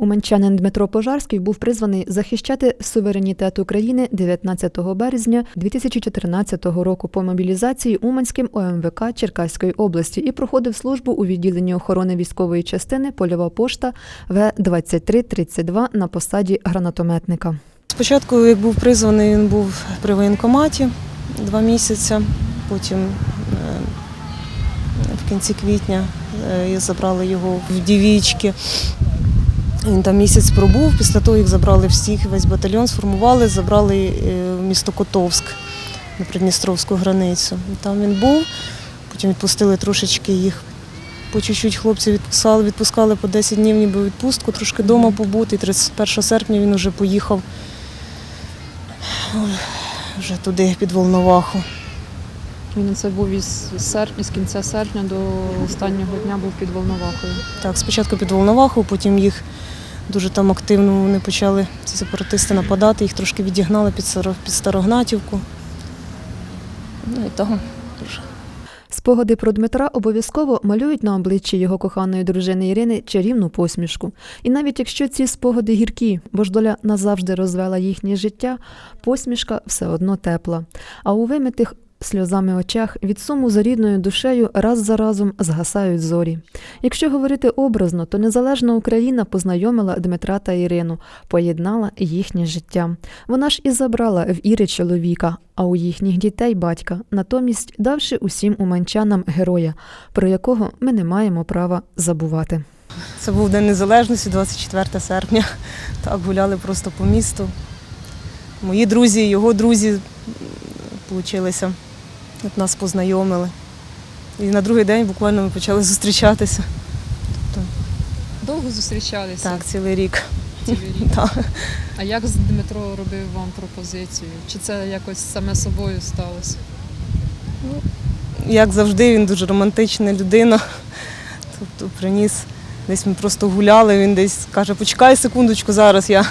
Уманчанин Дмитро Пожарський був призваний захищати суверенітет України 19 березня 2014 року по мобілізації Уманським ОМВК Черкаської області і проходив службу у відділенні охорони військової частини Польова пошта В-2332 на посаді гранатометника. Спочатку, як був призваний, він був при воєнкоматі два місяці. Потім е, в кінці квітня е, забрали його в дівічки. Він там місяць пробув. Після того, як забрали всіх, весь батальйон сформували, забрали е, в місто Котовськ на Придністровську границю. Там він був, потім відпустили трошечки їх. По чуть-чуть хлопці відпускали, відпускали по 10 днів ніби відпустку, трошки вдома побути. І 31 серпня він вже поїхав вже туди під Волноваху. Він це був із серпня, з кінця серпня до останнього дня був під Волновахою. Так, спочатку під Волноваху, потім їх дуже там активно вони почали, ці сепаратисти, нападати, їх трошки відігнали під, під Старогнатівку. Ну і того дуже. Спогади про Дмитра обов'язково малюють на обличчі його коханої дружини Ірини чарівну посмішку. І навіть якщо ці спогади гіркі, бо ж доля назавжди розвела їхнє життя, посмішка все одно тепла. А у вимитих сльозами очах від суму за рідною душею раз за разом згасають зорі. Якщо говорити образно, то незалежна Україна познайомила Дмитра та Ірину, поєднала їхнє життя. Вона ж і забрала в Іри чоловіка, а у їхніх дітей батька, натомість давши усім уманчанам героя, про якого ми не маємо права забувати. Це був День Незалежності, 24 серпня. Так, гуляли просто по місту. Мої друзі, його друзі вийшлися, от нас познайомили. І на другий день буквально ми почали зустрічатися. Довго зустрічалися Так, цілий рік. цілий рік. Так. А як Дмитро робив вам пропозицію? Чи це якось саме собою сталося? Як завжди, він дуже романтична людина. Тобто приніс, десь ми просто гуляли, він десь каже, почекай секундочку, зараз я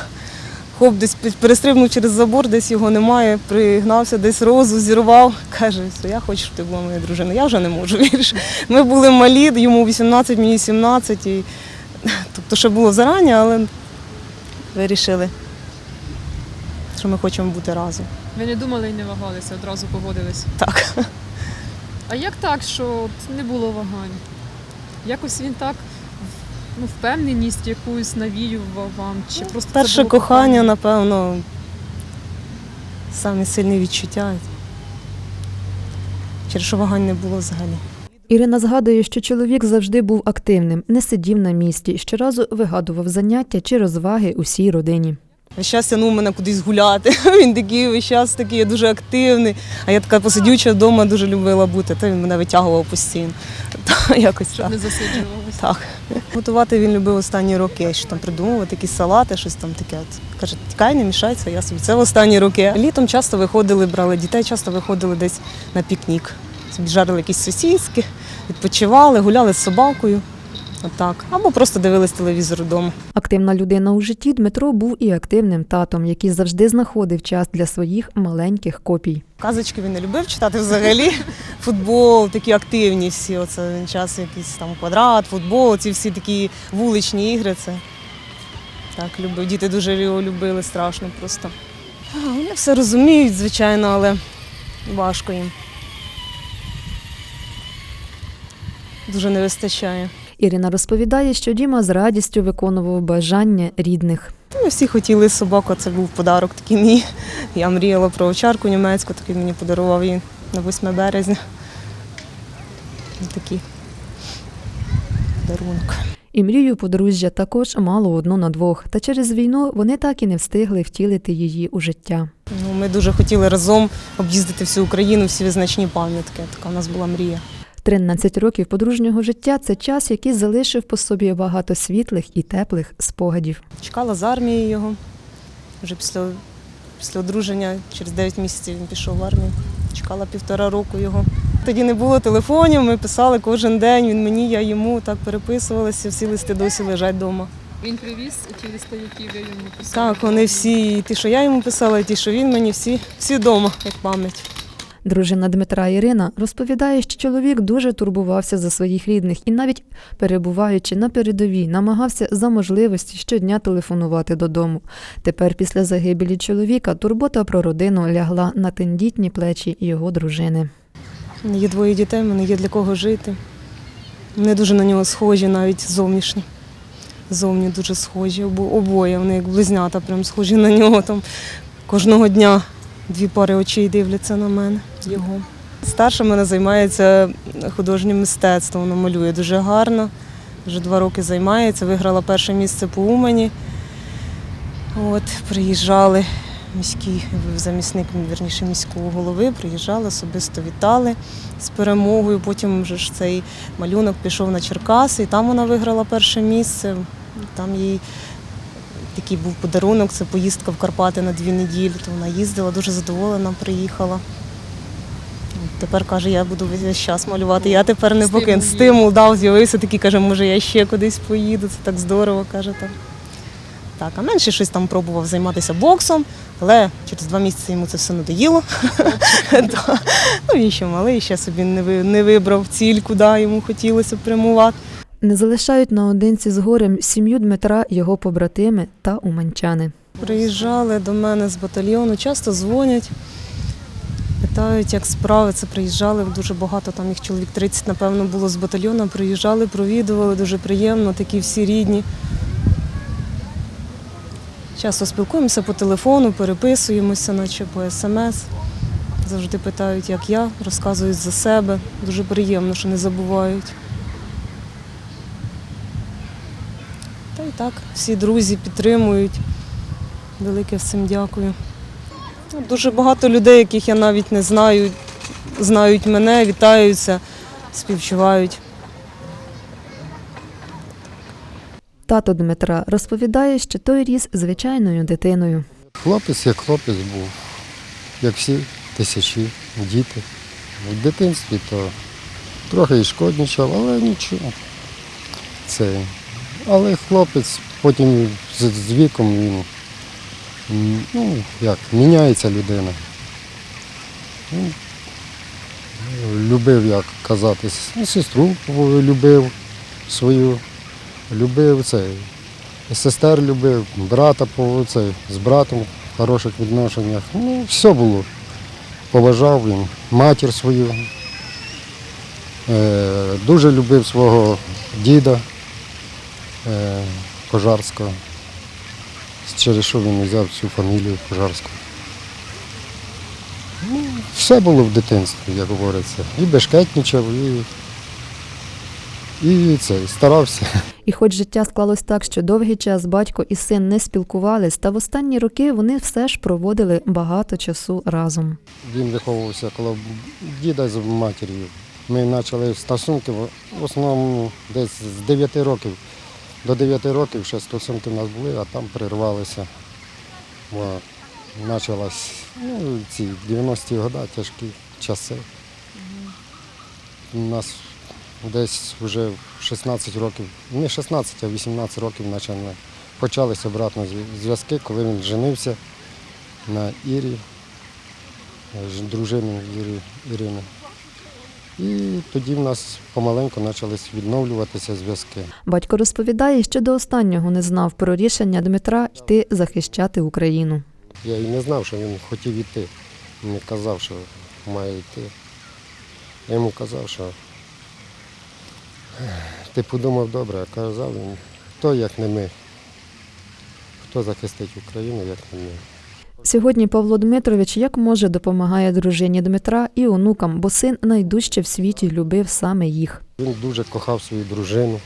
хоп, десь перестрибнув через забор, десь його немає, пригнався, десь розу зірвав. Каже, все, я хочу, щоб ти була моя дружина. Я вже не можу, віриш. Ми були малі, йому 18, мені 17. І, тобто ще було зарані, але вирішили, що ми хочемо бути разом. Ви не думали і не вагалися, одразу погодились. Так. А як так, що не було вагань? Якось він так ну, впевненість якусь навіював вам? Чи просто це Перше було кохання, напевно, самі сильні відчуття. Через що вагань не було взагалі. Ірина згадує, що чоловік завжди був активним, не сидів на місці, щоразу вигадував заняття чи розваги усій родині. Весь час тягнув мене кудись гуляти. Він такий весь час такий дуже активний. А я така посидюча вдома дуже любила бути, то він мене витягував постійно. Та, якось так. Не засиджувалося. так. Готувати він любив останні роки, що там придумувати якісь салати, щось там таке. Каже, тікай, не мішайся, я собі. Це в останні роки. Літом часто виходили, брали дітей, часто виходили десь на пікнік. Собі жарили якісь сосіски, відпочивали, гуляли з собакою. Отак. Або просто дивились телевізор вдома. Активна людина у житті Дмитро був і активним татом, який завжди знаходив час для своїх маленьких копій. Казочки він не любив читати взагалі. Футбол, такі активні всі. Оце він час якийсь там квадрат, футбол, ці всі такі вуличні ігри. Це так любив. Діти дуже його любили, страшно просто. А, Вони все розуміють, звичайно, але важко їм. Дуже не вистачає. Ірина розповідає, що Діма з радістю виконував бажання рідних. Ми всі хотіли собаку, це був подарок такий мій. Я мріяла про овчарку німецьку, такий мені подарував її на 8 березня. Такий подарунок. І мрію подружжя також мало одну на двох, та через війну вони так і не встигли втілити її у життя. Ну, ми дуже хотіли разом об'їздити всю Україну, всі визначні пам'ятки. Така у нас була мрія. 13 років подружнього життя це час, який залишив по собі багато світлих і теплих спогадів. Чекала з армії його. Вже після, після одруження, через 9 місяців він пішов в армію. Чекала півтора року його. Тоді не було телефонів, ми писали кожен день, він мені, я йому так переписувалися, всі листи досі лежать вдома. Він привіз ті листи, які ви йому писали? Так, вони всі, і ті, що я йому писала, і ті, що він мені, всі, всі вдома, як пам'ять. Дружина Дмитра Ірина розповідає, що чоловік дуже турбувався за своїх рідних і навіть перебуваючи на передовій, намагався за можливості щодня телефонувати додому. Тепер, після загибелі чоловіка, турбота про родину лягла на тендітні плечі його дружини. Є двоє дітей, мене є для кого жити. Вони дуже на нього схожі, навіть зовнішні. Зовні дуже схожі. Обо- Обоє, вони як близнята, прям схожі на нього. Там кожного дня дві пари очей дивляться на мене. Його. Старша мене займається художнім мистецтвом, вона малює дуже гарно. Вже два роки займається, виграла перше місце по Умані. От, приїжджали міський замісник, вірніше, міського голови, приїжджали, особисто вітали з перемогою. Потім вже ж цей малюнок пішов на Черкаси, і там вона виграла перше місце. Там їй такий був подарунок, це поїздка в Карпати на дві неділі. То вона їздила, дуже задоволена, приїхала. Тепер каже, я буду весь час малювати. Я тепер не Стимул покину. Стимул дав, з'явився такий, каже, може, я ще кудись поїду. Це так здорово, каже так. Так, а менше щось там пробував займатися боксом, але через два місяці йому це все надоїло. Ну він ще малий, ще собі не вибрав ціль, куди йому хотілося прямувати. Не залишають наодинці з горем сім'ю Дмитра, його побратими та уманчани. Приїжджали до мене з батальйону, часто дзвонять, питають, як справи. Це приїжджали дуже багато, там їх чоловік 30, напевно, було з батальйону. Приїжджали, провідували, дуже приємно, такі всі рідні. Часто спілкуємося по телефону, переписуємося, наче по смс. Завжди питають, як я, розказують за себе. Дуже приємно, що не забувають. Та й так, всі друзі підтримують. Велике всім дякую. Ну, Дуже багато людей, яких я навіть не знаю, знають мене, вітаються, співчувають. Тато Дмитра розповідає, що той ріс звичайною дитиною. Хлопець як хлопець був, як всі тисячі діти. В дитинстві то трохи і шкодничав, але нічого. Це. Але хлопець потім з, віком він ну, як, міняється людина. Він любив, як казати, ну, сестру любив свою, любив це, сестер любив, брата це, з братом в хороших відношеннях. Ну, все було. Поважав він матір свою. Е, дуже любив свого діда е, Пожарського, через що він взяв цю фамілію Пожарського. Ну, все було в дитинстві, як говориться. І бешкетничав, і, і це, і старався. І хоч життя склалось так, що довгий час батько і син не спілкувались, та в останні роки вони все ж проводили багато часу разом. Він виховувався коло діда з матір'ю. Ми почали стосунки в основному десь з 9 років. До 9 років ще стосунки в нас були, а там перервалися. Бо почалась ну, ці 90-ті роки, тяжкі часи. У нас десь вже 16 років, не 16, а 18 років почали, почалися обратно зв'язки, коли він женився на Ірі ж- дружини Іри, Ірини. І тоді в нас помаленьку почали відновлюватися зв'язки. Батько розповідає, що до останнього не знав про рішення Дмитра йти захищати Україну. Я і не знав, що він хотів йти. Він не казав, що має йти. Я йому казав, що ти подумав добре, а казав він, хто як не ми. Хто захистить Україну, як не ми. Сьогодні Павло Дмитрович як може допомагає дружині Дмитра і онукам, бо син найдужче в світі любив саме їх. Він дуже кохав свою дружину,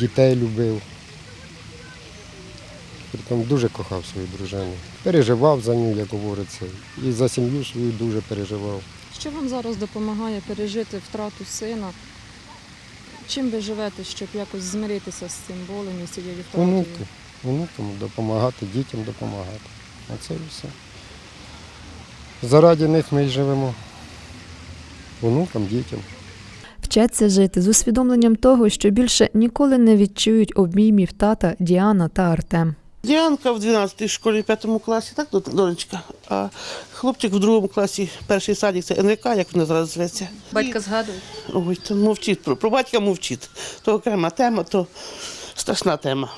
дітей любив. Притом дуже кохав свою дружину. Переживав за нього, як говориться, і за сім'ю свою дуже переживав. Що вам зараз допомагає пережити втрату сина? Чим ви живете, щоб якось змиритися з цим болем і цією втратою? Онуки, онукам допомагати, дітям допомагати. Оце і все. Заради них ми й живемо. Онукам, дітям. Вчаться жити з усвідомленням того, що більше ніколи не відчують обіймів тата Діана та Артем. Діанка в 12 школі, в 5 класі, так, донечка. А хлопчик в другому класі, перший садик, це НВК, як вона зараз зветься. Батька згадує. Ой, то мовчить про, про батька мовчить. То окрема тема, то страшна тема.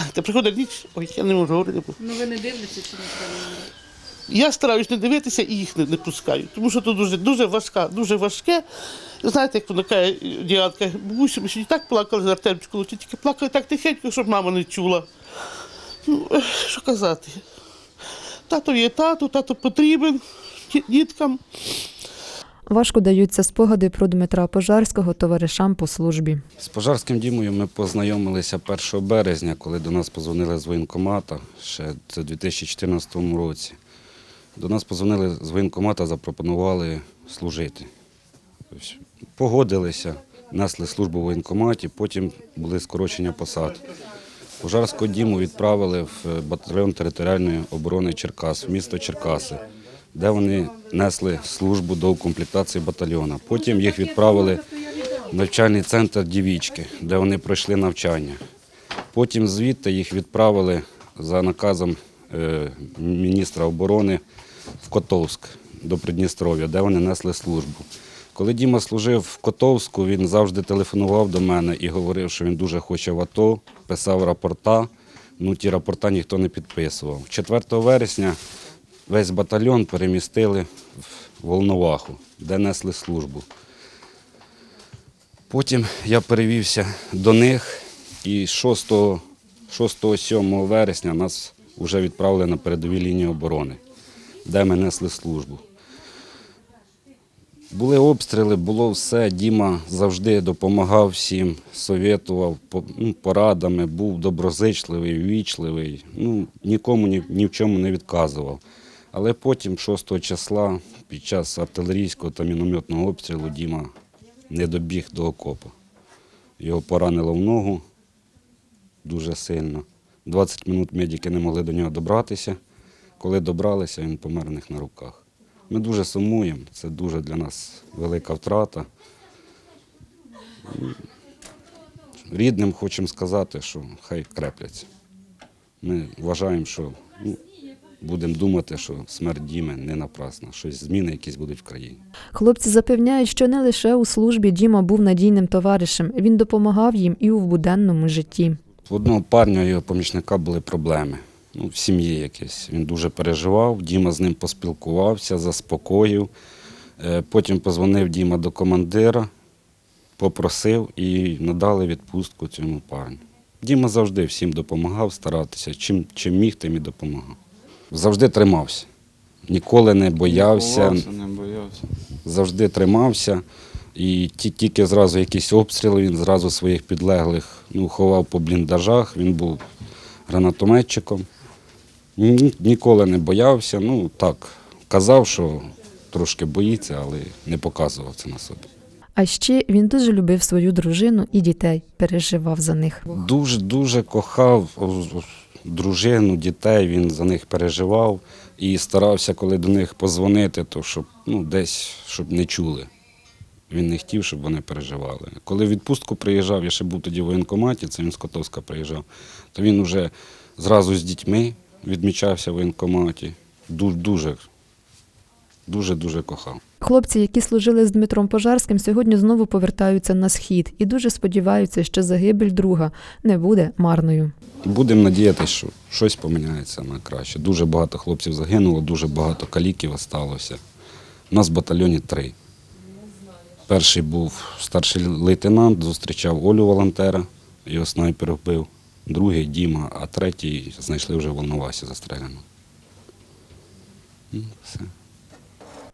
Так, та приходить ніч, ой, я не можу говорити. бо- Ну ви не дивитеся чи не Я стараюсь не дивитися і їх не, не пускаю, тому що це дуже, дуже важка, дуже важке. Знаєте, як вона каже, Діанка, бабусю, ми ще і так плакали за Артемчику, чи тільки плакали так тихенько, щоб мама не чула. Ну, ех, що казати? Тато є тато, тато потрібен ді- діткам. Важко даються спогади про Дмитра Пожарського товаришам по службі. З пожарським Дімою ми познайомилися 1 березня, коли до нас позвонили з воєнкомата, ще це в 2014 році. До нас позвонили з воєнкомата, запропонували служити. Погодилися, несли службу в воєнкоматі, потім були скорочення посад. Пожарського Діму відправили в батальйон територіальної оборони Черкас, в місто Черкаси, де вони несли службу до укомплектації батальйона. Потім їх відправили в навчальний центр Дівічки, де вони пройшли навчання. Потім звідти їх відправили за наказом е, міністра оборони в Котовськ до Придністров'я, де вони несли службу. Коли Діма служив в Котовську, він завжди телефонував до мене і говорив, що він дуже хоче в АТО, писав рапорта. Ну, ті рапорта ніхто не підписував. 4 вересня весь батальйон перемістили в Волноваху, де несли службу. Потім я перевівся до них і 6-7 вересня нас вже відправили на передові лінії оборони, де ми несли службу. Були обстріли, було все. Діма завжди допомагав всім, совєтував ну, порадами, був доброзичливий, ввічливий, ну, нікому ні, ні в чому не відказував. Але потім, 6 числа, під час артилерійського та мінометного обстрілу, Діма не добіг до окопу. Його поранило в ногу дуже сильно. 20 минут медики не могли до нього добратися. Коли добралися, він помер у них на руках. Ми дуже сумуємо, це дуже для нас велика втрата. Рідним хочемо сказати, що хай крепляться. Ми вважаємо, що ну, будемо думати, що смерть Діми не напрасна, щось зміни якісь будуть в країні. Хлопці запевняють, що не лише у службі Діма був надійним товаришем, він допомагав їм і у буденному житті. В одного парня його помічника були проблеми. Ну, в сім'ї якісь. Він дуже переживав. Діма з ним поспілкувався, заспокоїв. Е, Потім позвонив Діма до командира, попросив і надали відпустку цьому парню. Діма завжди всім допомагав старатися. Чим, чим міг, тим і допомагав. Завжди тримався. Ніколи не боявся, не боявся. завжди тримався. І тільки зразу якісь обстріли, він зразу своїх підлеглих ну, ховав по бліндажах, він був гранатометчиком. Ні- Ніколи не боявся. Ну так, казав, що трошки боїться, але не показував це на собі. А ще він дуже любив свою дружину і дітей, переживав за них. Дуже дуже кохав дружину, дітей, він за них переживав і старався, коли до них позвонити, то щоб ну, десь щоб не чули. Він не хотів, щоб вони переживали. Коли в відпустку приїжджав, я ще був тоді в воєнкоматі, це він з Котовська приїжджав, то він вже зразу з дітьми відмічався в воєнкоматі. Дуже, дуже, дуже кохав. Хлопці, які служили з Дмитром Пожарським, сьогодні знову повертаються на схід і дуже сподіваються, що загибель друга не буде марною. Будемо надіятися, що щось поміняється на краще. Дуже багато хлопців загинуло, дуже багато каліків залишилося. У нас в батальйоні три. Перший був старший лейтенант, зустрічав Олю волонтера, його снайпер вбив. Другий Діма, а третій знайшли вже в Волновасі застреляно. Ну, все.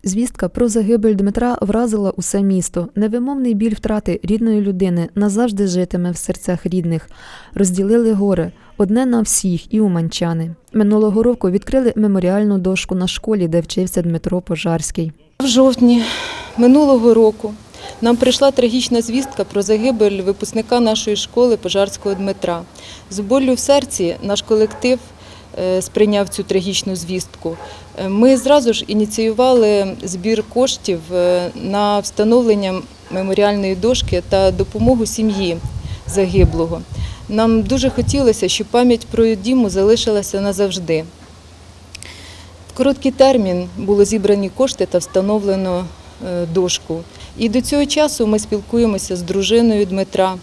Звістка про загибель Дмитра вразила усе місто. Невимовний біль втрати рідної людини назавжди житиме в серцях рідних. Розділили горе одне на всіх і уманчани. Минулого року відкрили меморіальну дошку на школі, де вчився Дмитро Пожарський. В жовтні минулого року нам прийшла трагічна звістка про загибель випускника нашої школи Пожарського Дмитра. З болю в серці наш колектив сприйняв цю трагічну звістку. Е, Ми зразу ж ініціювали збір коштів е, на встановлення меморіальної дошки та допомогу сім'ї загиблого. Нам дуже хотілося, щоб пам'ять про Діму залишилася назавжди. В короткий термін було зібрані кошти та встановлено е, дошку. І до цього часу ми спілкуємося з дружиною Дмитра,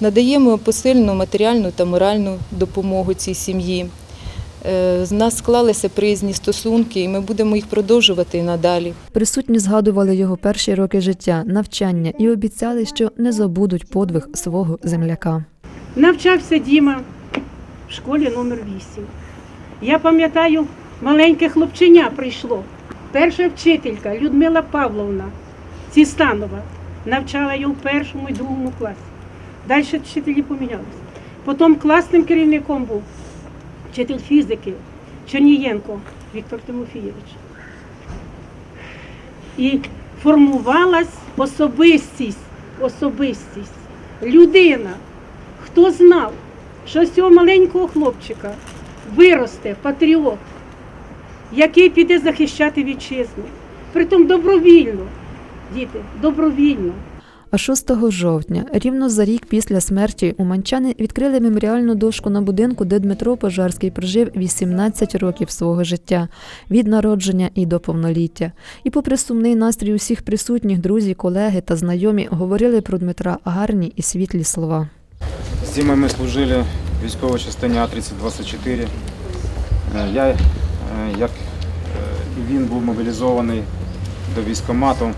надаємо посильну матеріальну та моральну допомогу цій сім'ї. Е, З нас склалися приязні стосунки, і ми будемо їх продовжувати і надалі. Присутні згадували його перші роки життя, навчання і обіцяли, що не забудуть подвиг свого земляка. Навчався Діма в школі номер 8. Я пам'ятаю, маленьке хлопченя прийшло. Перша вчителька Людмила Павловна Цістанова навчала його в першому і другому класі. Далі вчителі помінялися. Потім класним керівником був вчитель фізики Чернієнко Віктор Тимофійович. І формувалась особистість, особистість, людина. Хто знав, що з цього маленького хлопчика виросте патріот, який піде захищати вітчизну. Притом добровільно, діти, добровільно. А 6 жовтня, рівно за рік після смерті, уманчани відкрили меморіальну дошку на будинку, де Дмитро Пожарський прожив 18 років свого життя від народження і до повноліття. І, попри сумний настрій усіх присутніх, друзі, колеги та знайомі говорили про Дмитра гарні і світлі слова. З Дімою ми служили в військовій частині А-3024. Е, Я, е, як е, і він, був мобілізований до військкомату.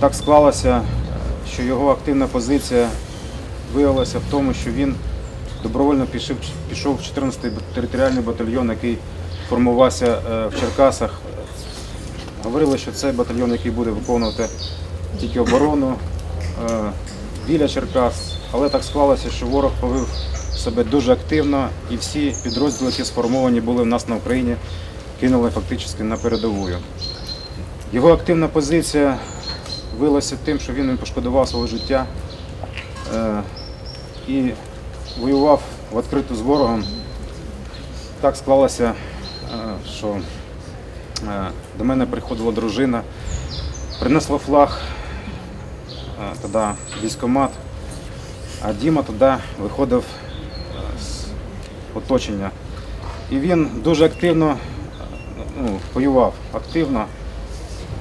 Так склалося, що його активна позиція виявилася в тому, що він добровольно пішов, в 14-й територіальний батальйон, який формувався е, в Черкасах. Говорили, що це батальйон, який буде виконувати тільки оборону е, біля Черкас, але так склалося, що ворог повів себе дуже активно, і всі підрозділи, які сформовані були в нас на Україні, кинули фактично на передову. Його активна позиція вилася тим, що він пошкодував свого життя е, і воював в відкриту з ворогом. Так склалося, е, що е, до мене приходила дружина, принесла флаг, тоді військкомат, а Діма тоді виходив з оточення. І він дуже активно ну, воював, активно.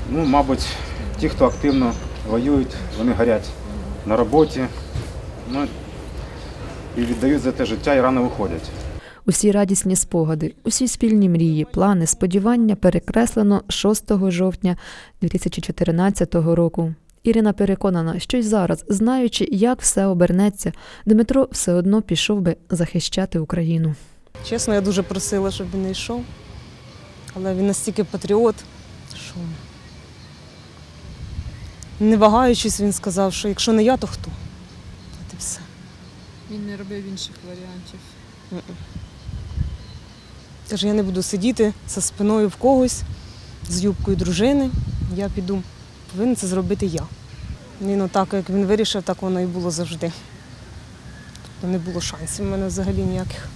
Ну, мабуть, ті, хто активно воюють, вони горять на роботі ну, і віддають за те життя і рано виходять. Усі радісні спогади, усі спільні мрії, плани, сподівання перекреслено 6 жовтня 2014 року. Ірина переконана, що й зараз, знаючи, як все обернеться, Дмитро все одно пішов би захищати Україну. Чесно, я дуже просила, щоб він не йшов. Але він настільки патріот, що не вагаючись, він сказав, що якщо не я, то хто? От і все. Він не робив інших варіантів. Каже, я не буду сидіти за спиною в когось з юбкою дружини. Я піду. Повинен це зробити я. Він отак, як він вирішив, так воно і було завжди. Тобто не було шансів в мене взагалі ніяких.